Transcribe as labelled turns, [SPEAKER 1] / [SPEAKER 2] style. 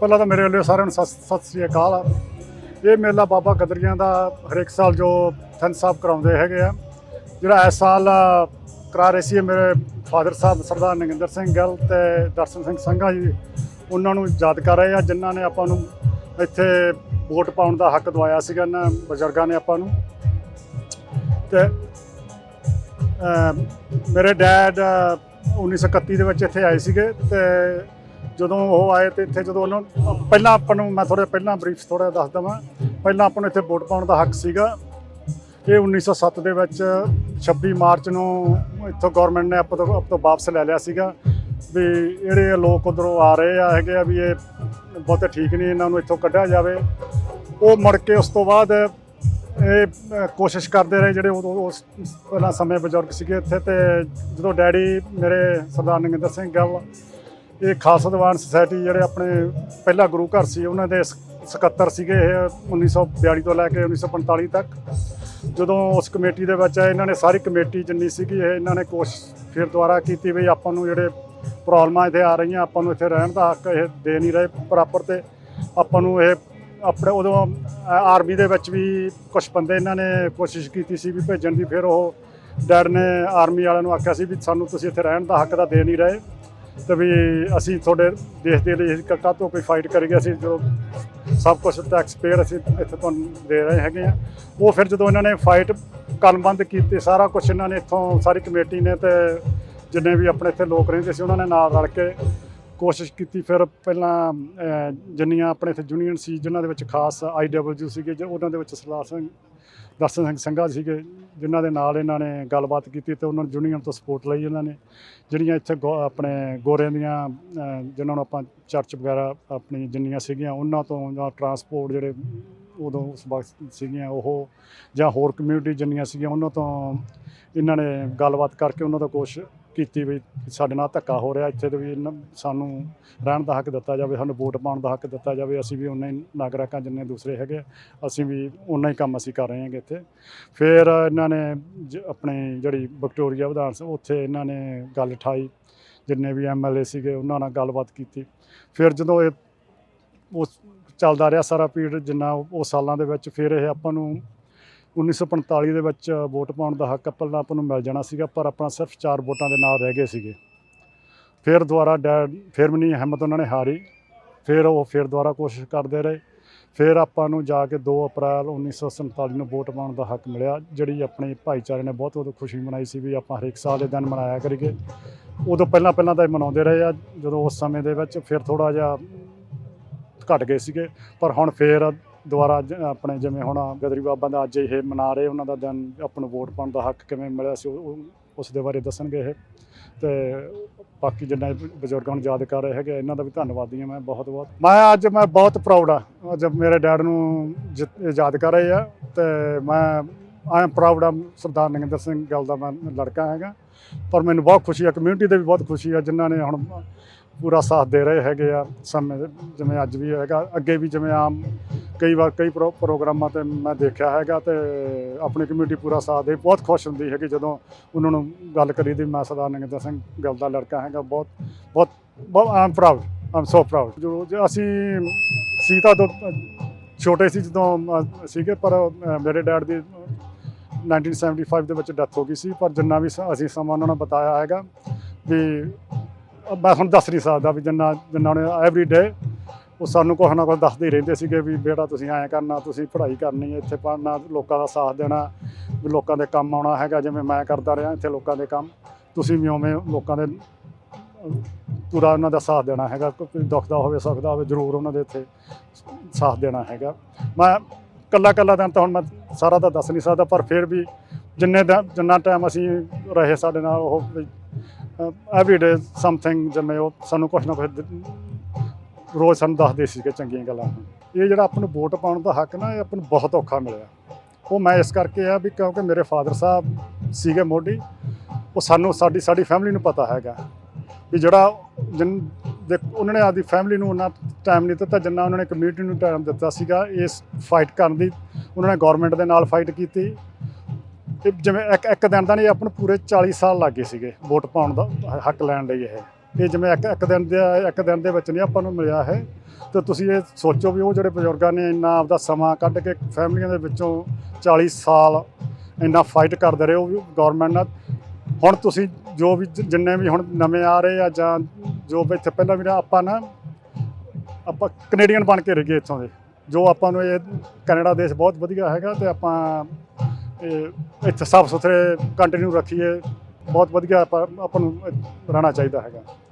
[SPEAKER 1] ਪਹਿਲਾਂ ਤਾਂ ਮੇਰੇ ਵੱਲੋਂ ਸਾਰਿਆਂ ਨੂੰ ਸਤਿ ਸਤਿ ਸ੍ਰੀ ਅਕਾਲ। ਇਹ ਮੇਲਾ ਬਾਬਾ ਗਦਰੀਆਂ ਦਾ ਹਰੇਕ ਸਾਲ ਜੋ ਸੰਤ ਸਾਹਿਬ ਕਰਾਉਂਦੇ ਹੈਗੇ ਆ। ਜਿਹੜਾ ਇਸ ਸਾਲ ਕਰਾ ਰਹੇ ਸੀ ਮੇਰੇ ਫਾਦਰ ਸਾਹਿਬ ਸਰਦਾਰ ਨਗਿੰਦਰ ਸਿੰਘ ਗਿੱਲ ਤੇ ਦਰਸ਼ਨ ਸਿੰਘ ਸੰਘਾ ਜੀ। ਉਹਨਾਂ ਨੂੰ ਯਾਦ ਕਰ ਰਹੇ ਆ, ਜਿਨ੍ਹਾਂ ਨੇ ਆਪਾਂ ਨੂੰ ਇੱਥੇ ਵੋਟ ਪਾਉਣ ਦਾ ਹੱਕ ਦਵਾਇਆ ਸੀਗਾ ਇਹਨਾਂ ਬਜ਼ੁਰਗਾਂ ਨੇ ਆਪਾਂ ਨੂੰ। ਤੇ ਮੇਰੇ ਡੈਡ 1931 ਦੇ ਵਿੱਚ ਇੱਥੇ ਆਏ ਸੀਗੇ ਤੇ ਜਦੋਂ ਉਹ ਆਏ ਤੇ ਇੱਥੇ ਜਦੋਂ ਉਹਨਾਂ ਪਹਿਲਾਂ ਆਪਾਂ ਨੂੰ ਮੈਂ ਥੋੜਾ ਪਹਿਲਾਂ ਬਰੀਫ ਥੋੜਾ ਦੱਸ ਦਵਾਂ। ਪਹਿਲਾਂ ਆਪਾਂ ਨੂੰ ਇੱਥੇ ਵੋਟ ਪਾਉਣ ਦਾ ਹੱਕ ਸੀਗਾ। ਇਹ 1907 ਦੇ ਵਿੱਚ 26 ਮਾਰਚ ਨੂੰ ਇੱਥੋਂ ਗਵਰਨਮੈਂਟ ਨੇ ਆਪਾਂ ਤੋਂ ਆਪ ਤੋਂ ਵਾਪਸ ਲੈ ਲਿਆ ਸੀਗਾ। ਵੀ ਜਿਹੜੇ ਲੋਕ ਉਧਰੋਂ ਆ ਰਹੇ ਆ ਹੈਗੇ ਆ ਵੀ ਇਹ ਬਹੁਤੇ ਠੀਕ ਨਹੀਂ ਇਹਨਾਂ ਨੂੰ ਇੱਥੋਂ ਕੱਢਿਆ ਜਾਵੇ। ਉਹ ਮੁੜ ਕੇ ਉਸ ਤੋਂ ਬਾਅਦ ਇਹ ਕੋਸ਼ਿਸ਼ ਕਰਦੇ ਰਹੇ ਜਿਹੜੇ ਉਦੋਂ ਉਸ ਪਹਿਲਾਂ ਸਮੇਂ ਬਜ਼ੁਰਗ ਸੀਗੇ ਇੱਥੇ ਤੇ ਜਦੋਂ ਡੈਡੀ ਮੇਰੇ ਸਰਦਾਰ ਨਰਿੰਦਰ ਸਿੰਘ ਗੱਲ ਇਹ ਖਾਲਸਾ ਦੀਵਾਨ ਸੁਸਾਇਟੀ ਜਿਹੜੇ ਆਪਣੇ ਪਹਿਲਾ ਗੁਰੂ ਘਰ ਸੀ, ਉਹਨਾਂ ਦੇ ਸਕੱਤਰ ਸੀਗੇ ਇਹ 1942 ਤੋਂ ਲੈ ਕੇ 1945 ਤੱਕ। ਜਦੋਂ ਉਸ ਕਮੇਟੀ ਦੇ ਵਿੱਚ ਆਏ, ਇਹਨਾਂ ਨੇ ਸਾਰੀ ਕਮੇਟੀ ਜਿੰਨੀ ਸੀਗੀ, ਇਹ ਇਹਨਾਂ ਨੇ ਕੋਸ਼ਿਸ਼ ਫਿਰ ਦੁਬਾਰਾ ਕੀਤੀ ਵੀ ਆਪਾਂ ਨੂੰ ਜਿਹੜੇ ਪ੍ਰੋਬਲਮਾਂ ਇੱਥੇ ਆ ਰਹੀਆਂ, ਆਪਾਂ ਨੂੰ ਇੱਥੇ ਰਹਿਣ ਦਾ ਹੱਕ ਇਹ ਦੇ ਨਹੀਂ ਰਹੇ ਪ੍ਰੋਪਰ ਤੇ। ਆਪਾਂ ਨੂੰ ਇਹ ਆਪਣੇ ਉਦੋਂ ਆਰਮੀ ਦੇ ਵਿੱਚ ਵੀ ਕੁਝ ਬੰਦੇ ਇਹਨਾਂ ਨੇ ਕੋਸ਼ਿਸ਼ ਕੀਤੀ ਸੀ ਵੀ ਭੇਜਣ ਦੀ, ਫਿਰ ਉਹ ਡੈਡ ਨੇ ਆਰਮੀ ਵਾਲਿਆਂ ਨੂੰ ਆਖਿਆ ਸੀ ਵੀ ਸਾਨੂੰ ਤੁਸੀਂ ਇੱਥੇ ਰਹਿਣ ਦਾ ਹੱਕ ਤਾਂ ਦੇ ਨਹੀਂ ਰਹੇ। ਤੇ ਵੀ ਅਸੀਂ ਤੁਹਾਡੇ ਦੇਸ਼ ਦੇ ਲਈ ਕੱਟਾ ਤੋਂ ਕੋਈ ਫਾਈਟ ਕਰੀਏ ਅਸੀਂ ਜੋ ਸਭ ਕੁਝ ਟੈਕਸ ਪੇਅਰ ਅਸੀਂ ਇੱਥੇ ਤੁਹਾਨੂੰ ਦੇ ਰਹੇ ਹੈਗੇ ਆ ਉਹ ਫਿਰ ਜਦੋਂ ਇਹਨਾਂ ਨੇ ਫਾਈਟ ਕਲਮਬੰਦ ਕੀਤੀ, ਸਾਰਾ ਕੁਝ ਇਹਨਾਂ ਨੇ ਇੱਥੋਂ, ਸਾਰੀ ਕਮੇਟੀ ਨੇ ਤੇ ਜਿੰਨੇ ਵੀ ਆਪਣੇ ਇੱਥੇ ਲੋਕ ਰਹਿੰਦੇ ਸੀ, ਉਹਨਾਂ ਨੇ ਨਾਲ ਰਲ ਕੇ ਕੋਸ਼ਿਸ਼ ਕੀਤੀ। ਫਿਰ ਪਹਿਲਾਂ ਜਿੰਨੀਆਂ ਆਪਣੇ ਇੱਥੇ ਯੂਨੀਅਨ ਸੀ, ਜਿਨ੍ਹਾਂ ਦੇ ਵਿੱਚ ਖਾਸ ਆਈਡਬਲਯੂ ਸੀਗੇ, ਜੋ ਉਹਨਾਂ ਦੇ ਵਿੱਚ ਸਰਦਾਰ ਸਿੰਘ ਦਰਸ਼ਨ ਸਿੰਘ ਸੰਘਾ ਸੀਗੇ ਜਿਨ੍ਹਾਂ ਦੇ ਨਾਲ ਇਹਨਾਂ ਨੇ ਗੱਲਬਾਤ ਕੀਤੀ ਤੇ ਉਹਨਾਂ ਨੂੰ ਯੂਨੀਅਨ ਤੋਂ ਸਪੋਰਟ ਲਈ ਇਹਨਾਂ ਨੇ। ਜਿਹੜੀਆਂ ਇੱਥੇ ਗੋ- ਆਪਣੇ ਗੋਰਿਆਂ ਦੀਆਂ ਅਹ, ਜਿਨ੍ਹਾਂ ਨੂੰ ਆਪਾਂ ਚਰਚ ਵਗੈਰਾ ਆਪਣੀ ਜਿੰਨੀਆਂ ਸੀਗੀਆਂ ਉਹਨਾਂ ਤੋਂ ਜਾਂ ਟਰਾਂਸਪੋਰਟ ਜਿਹੜੇ ਉਦੋਂ ਉਸ ਵਕਤ ਸੀਗੀਆਂ ਉਹ ਜਾਂ ਹੋਰ ਕਮਿਊਨਿਟੀ ਜਿੰਨੀਆਂ ਸੀਗੀਆਂ ਉਹਨਾਂ ਤੋਂ ਇਹਨਾਂ ਨੇ ਗੱਲਬਾਤ ਕਰਕੇ ਉਹਨਾਂ ਦਾ ਕੁਛ ਕੀਤੀ ਵੀ ਸਾਡੇ ਨਾਲ ਧੱਕਾ ਹੋ ਰਿਹਾ, ਇੱਥੇ ਤੇ ਵੀ ਇਹਨਾਂ- ਸਾਨੂੰ ਰਹਿਣ ਦਾ ਹੱਕ ਦਿੱਤਾ ਜਾਵੇ, ਸਾਨੂੰ ਵੋਟ ਪਾਉਣ ਦਾ ਹੱਕ ਦਿੱਤਾ ਜਾਵੇ, ਅਸੀਂ ਵੀ ਉਨੇ ਹੀ ਨਾਗਰਿਕਾਂ ਜਿੰਨੇ ਦੂਸਰੇ ਹੈਗੇ ਅਸੀਂ ਵੀ ਉਨਾ ਹੀ ਕੰਮ ਅਸੀਂ ਕਰ ਰਹੇ ਹਾਂਗੇ ਇੱਥੇ। ਫਿਰ ਇਹਨਾਂ ਨੇ ਜ- ਆਪਣੀ ਜਿਹੜੀ ਵਿਕਟੋਰੀਆ ਵਿਧਾਨ ਸਭਾ ਉੱਥੇ ਇਹਨਾਂ ਨੇ ਗੱਲ ਠਾਈ, ਜਿੰਨੇ ਵੀ ਐਮਐਲਏ ਸੀਗੇ ਉਹਨਾਂ ਨਾਲ ਗੱਲਬਾਤ ਕੀਤੀ। ਫਿਰ ਜਦੋਂ ਇਹ ਉਸ ਚੱਲਦਾ ਰਿਹਾ ਸਾਰਾ ਪੀਰੀਅਡ ਜਿੰਨਾ ਉਹ ਉਹ ਸਾਲਾਂ ਦੇ ਵਿੱਚ, ਫਿਰ ਇਹ ਆਪਾਂ ਨੂੰ 1945 ਦੇ ਵਿੱਚ ਵੋਟ ਪਾਉਣ ਦਾ ਹੱਕ ਪਹਿਲਾਂ ਆਪਾਂ ਨੂੰ ਮਿਲ ਜਾਣਾ ਸੀਗਾ, ਪਰ ਆਪਣਾ ਸਿਰਫ 4 ਵੋਟਾਂ ਦੇ ਨਾਲ ਰਹਿ ਗਏ ਸੀਗੇ। ਫਿਰ ਦੁਬਾਰਾ ਡੈਡ, ਫਿਰ ਵੀ ਹਿੰਮਤ ਉਹਨਾਂ ਨੇ ਹਾਰੀ, ਫਿਰ ਉਹ ਫਿਰ ਦੁਬਾਰਾ ਕੋਸ਼ਿਸ਼ ਕਰਦੇ ਰਹੇ। ਫਿਰ ਆਪਾਂ ਨੂੰ ਜਾ ਕੇ 2 ਅਪ੍ਰੈਲ 1947 ਨੂੰ ਵੋਟ ਪਾਉਣ ਦਾ ਹੱਕ ਮਿਲਿਆ, ਜਿਹੜੀ ਆਪਣੇ ਭਾਈਚਾਰੇ ਨੇ ਬਹੁਤ ਉਦੋਂ ਖੁਸ਼ੀ ਮਨਾਈ ਸੀ ਵੀ ਆਪਾਂ ਹਰੇਕ ਸਾਲ ਇਹ ਦਿਨ ਮਨਾਇਆ ਕਰੀਏ। ਉਦੋਂ ਪਹਿਲਾਂ ਪਹਿਲਾਂ ਤਾਂ ਇਹ ਮਨਾਉਂਦੇ ਰਹੇ ਆ, ਜਦੋਂ ਉਸ ਸਮੇਂ ਦੇ ਵਿੱਚ ਫਿਰ ਥੋੜਾ ਜਿਹਾ ਘਟ ਗਏ ਸੀਗੇ, ਪਰ ਹੁਣ ਫੇਰ ਦੁਆਰਾ ਜ- ਆਪਣੇ ਜਿਵੇਂ ਹੁਣ ਗਦਰੀ ਬਾਬਾ ਦਾ ਅੱਜ ਇਹ ਮਨਾ ਰਹੇ, ਉਹਨਾਂ ਦਾ ਦਿਨ ਆਪਾਂ ਨੂੰ ਵੋਟ ਪਾਉਣ ਦਾ ਹੱਕ ਕਿਵੇਂ ਮਿਲਿਆ ਸੀ, ਉਹ- ਉਸ ਦੇ ਬਾਰੇ ਦੱਸਣਗੇ ਇਹ। ਤੇ ਬਾਕੀ ਜਿੰਨਾ ਬਜ਼ੁਰਗਾਂ ਨੂੰ ਯਾਦ ਕਰ ਰਹੇ ਹੈਗੇ, ਇਹਨਾਂ ਦਾ ਵੀ ਧੰਨਵਾਦੀ ਹਾਂ ਮੈਂ ਬਹੁਤ ਬਹੁਤ। ਮੈਂ ਅੱਜ ਮੈਂ ਬਹੁਤ ਪ੍ਰਾਊਡ ਆ ਅੱਜ ਮੇਰੇ ਡੈਡ ਨੂੰ ਜਿ- ਯਾਦ ਕਰ ਰਹੇ ਆ, ਤੇ ਮੈਂ ਆਈ ਐਮ ਪ੍ਰਾਊਡ ਆ ਸਰਦਾਰ ਨਰਿੰਦਰ ਸਿੰਘ ਗੱਲ ਦਾ ਮੈਂ ਲੜਕਾ ਹੈਗਾ। ਪਰ ਮੈਨੂੰ ਬਹੁਤ ਖੁਸ਼ੀ ਆ ਕਮਿਊਨਿਟੀ ਦੇ ਵੀ ਬਹੁਤ ਖੁਸ਼ੀ ਆ, ਜਿਨ੍ਹਾਂ ਨੇ ਹੁਣ ਪੂਰਾ ਸਾਥ ਦੇ ਰਹੇ ਹੈਗੇ ਆ ਸਮੇਂ ਜਿਵੇਂ ਅੱਜ ਵੀ ਹੈਗਾ, ਅੱਗੇ ਵੀ ਜਿਵੇਂ ਆਮ ਕਈ ਵਾਰ ਕਈ ਪ੍ਰੋ- ਪ੍ਰੋਗਰਾਮਾਂ ਤੇ ਮੈਂ ਦੇਖਿਆ ਹੈਗਾ ਤੇ ਆਪਣੀ ਕਮਿਊਨਿਟੀ ਪੂਰਾ ਸਾਥ ਦੇ, ਬਹੁਤ ਖੁਸ਼ ਹੁੰਦੀ ਹੈਗੀ ਜਦੋਂ ਉਹਨਾਂ ਨੂੰ ਗੱਲ ਕਰੀ ਦੀ, ਮੈਂ ਸਰਦਾਰ ਨਗਿੰਦਰ ਸਿੰਘ ਗੱਲ ਦਾ ਲੜਕਾ ਹੈਗਾ, ਬਹੁਤ ਬਹੁਤ ਬਹੁਤ ਆਮ ਪ੍ਰਾਊਡ ਆਮ ਸੋ ਪ੍ਰਾਊਡ ਜੋ ਜੋ ਅਸੀਂ ਸੀਤਾ ਤੋਂ ਛੋਟੇ ਸੀ ਜਦੋਂ ਸੀਗੇ, ਪਰ ਮੇਰੇ ਡੈਡ ਦੀ 1975 ਦੇ ਵਿੱਚ ਡੈਥ ਹੋ ਗਈ ਸੀ ਪਰ ਜਿੰਨਾ ਵੀ ਸ- ਅਸੀਂ ਸਮਾਂ ਉਹਨਾਂ ਨੂੰ ਬਤਾਇਆ ਹੈਗਾ ਵੀ ਮੈਂ ਹੁਣ ਦੱਸ ਨਹੀਂ ਸਕਦਾ ਵੀ ਜਿੰਨਾ ਜਿੰਨਾ ਨੇ ਐਵਰੀ ਡੇ ਉਹ ਸਾਨੂੰ ਕੁਛ ਨਾ ਕੁਛ ਦੱਸਦੇ ਹੀ ਰਹਿੰਦੇ ਸੀਗੇ ਵੀ ਬੇਟਾ ਤੁਸੀਂ ਐਂ ਕਰਨਾ ਤੁਸੀਂ ਪੜ੍ਹਾਈ ਕਰਨੀ ਹੈ ਇੱਥੇ ਪੜ੍ਹਨਾ ਲੋਕਾਂ ਦਾ ਸਾਥ ਦੇਣਾ ਵੀ ਲੋਕਾਂ ਦੇ ਕੰਮ ਆਉਣਾ ਹੈਗਾ ਜਿਵੇਂ ਮੈਂ ਕਰਦਾ ਰਿਹਾ ਇੱਥੇ ਲੋਕਾਂ ਦੇ ਕੰਮ ਤੁਸੀਂ ਵੀ ਉਵੇਂ ਲੋਕਾਂ ਦੇ ਅਹ, ਪੂਰਾ ਉਹਨਾਂ ਦਾ ਸਾਥ ਦੇਣਾ ਹੈਗਾ ਕੋਈ ਦੁੱਖ ਦਾ ਹੋਵੇ ਸੁੱਖ ਦਾ ਹੋਵੇ ਜ਼ਰੂਰ ਉਹਨਾਂ ਦੇ ਇੱਥੇ ਸਾਥ ਦੇਣਾ ਹੈਗਾ। ਮੈਂ ਕੱਲਾ ਕੱਲਾ ਦਿਨ ਤਾਂ ਹੁਣ ਮੈਂ ਸਾਰਾ ਤਾਂ ਦੱਸ ਨਹੀਂ ਸਕਦਾ, ਪਰ ਫਿਰ ਵੀ ਜਿੰਨੇ ਦਾ ਜਿੰਨਾ ਟਾਈਮ ਅਸੀਂ ਰਹੇ ਸਾਡੇ ਨਾਲ, ਉਹ ਐਵਰੀਡੇ ਸਮਥਿੰਗ ਜਿਵੇਂ ਉਹ ਸਾਨੂੰ ਕੁਛ ਨਾ ਕੁਛ ਦ- ਰੋਜ਼ ਸਾਨੂੰ ਦੱਸਦੇ ਸੀਗੇ ਚੰਗੀਆਂ ਗੱਲਾਂ ਇਹ ਜਿਹੜਾ ਆਪਾਂ ਨੂੰ ਵੋਟ ਪਾਉਣ ਦਾ ਹੱਕ ਨਾ, ਇਹ ਆਪਾਂ ਨੂੰ ਬਹੁਤ ਔਖਾ ਮਿਲਿਆ। ਉਹ ਮੈਂ ਇਸ ਕਰਕੇ ਆ ਵੀ ਕਿਉਂਕਿ ਮੇਰੇ ਫਾਦਰ ਸਾਹਿਬ ਸੀਗੇ ਮੋਢੀ, ਉਹ ਸਾਨੂੰ ਸਾਡੀ ਸਾਡੀ ਫੈਮਿਲੀ ਨੂੰ ਪਤਾ ਹੈਗਾ ਵੀ ਜਿਹੜਾ ਜਿਨ ਦੇ ਉਹਨਾਂ ਨੇ ਆਪਦੀ ਫੈਮਿਲੀ ਨੂੰ ਉਹਨਾਂ ਟਾਈਮ ਨਹੀਂ ਦਿੱਤਾ ਜਿੰਨਾ ਉਹਨਾਂ ਨੇ ਕਮਿਊਨਿਟੀ ਨੂੰ ਟਾਈਮ ਦਿੱਤਾ ਸੀਗਾ ਇਸ ਫਾਈਟ ਕਰਨ ਦੀ। ਉਹਨਾਂ ਨੇ ਗਵਰਨਮੈਂਟ ਦੇ ਨਾਲ ਫਾਈਟ ਕੀਤੀ। ਤੇ ਜਿਵੇਂ ਇੱਕ ਇੱਕ ਦਿਨ ਦਾ ਨਹੀਂ, ਆਪਾਂ ਨੂੰ ਪੂਰੇ 40 ਸਾਲ ਲੱਗੇ ਸੀਗੇ ਵੋਟ ਪਾਉਣ ਦਾ, ਹੱਕ ਲੈਣ ਲਈ ਇਹ। ਇਹ ਜਿਵੇਂ ਇੱਕ ਇੱਕ ਦਿਨ ਦੇ, ਇੱਕ ਦਿਨ ਦੇ ਵਿੱਚ ਨਹੀਂ ਆਪਾਂ ਨੂੰ ਮਿਲਿਆ ਹੈ ਤੇ ਤੁਸੀਂ ਇਹ ਸੋਚੋ ਵੀ ਉਹ ਜਿਹੜੇ ਬਜ਼ੁਰਗਾਂ ਨੇ ਇੰਨਾ ਆਪਦਾ ਸਮਾਂ ਕੱਢ ਕੇ ਫੈਮਲੀਆਂ ਦੇ ਵਿੱਚੋਂ 40 ਸਾਲ ਇੰਨਾ ਫਾਈਟ ਕਰਦੇ ਰਹੇ, ਉਹ ਵੀ ਗਵਰਨਮੈਂਟ ਨਾਲ। ਹੁਣ ਤੁਸੀਂ ਜੋ ਵੀ ਜਿੰਨੇ ਵੀ ਹੁਣ ਨਵੇਂ ਆ ਰਹੇ ਆ ਜਾਂ ਜੋ ਵੀ ਇੱਥੇ ਪਹਿਲਾਂ ਵੀ ਨਾ ਆਪਾਂ ਨਾ, ਆਪਾਂ ਕੈਨੇਡੀਅਨ ਬਣ ਕੇ ਰਹਿ ਗਏ ਇੱਥੋਂ ਦੇ। ਜੋ ਆਪਾਂ ਨੂੰ ਇਹ ਕੈਨੇਡਾ ਦੇਸ਼ ਬਹੁਤ ਵਧੀਆ ਹੈਗਾ ਤੇ ਆਪਾਂ ਇਹ ਇੱਥੇ ਸਾਫ਼ ਸੁਥਰੇ ਕੰਟੀਨਿਊ ਰੱਖੀਏ, ਬਹੁਤ ਵਧੀਆ ਆਪਾਂ ਆਪਾਂ ਨੂੰ ਰਹਿਣਾ ਚਾਹੀਦਾ ਹੈਗਾ।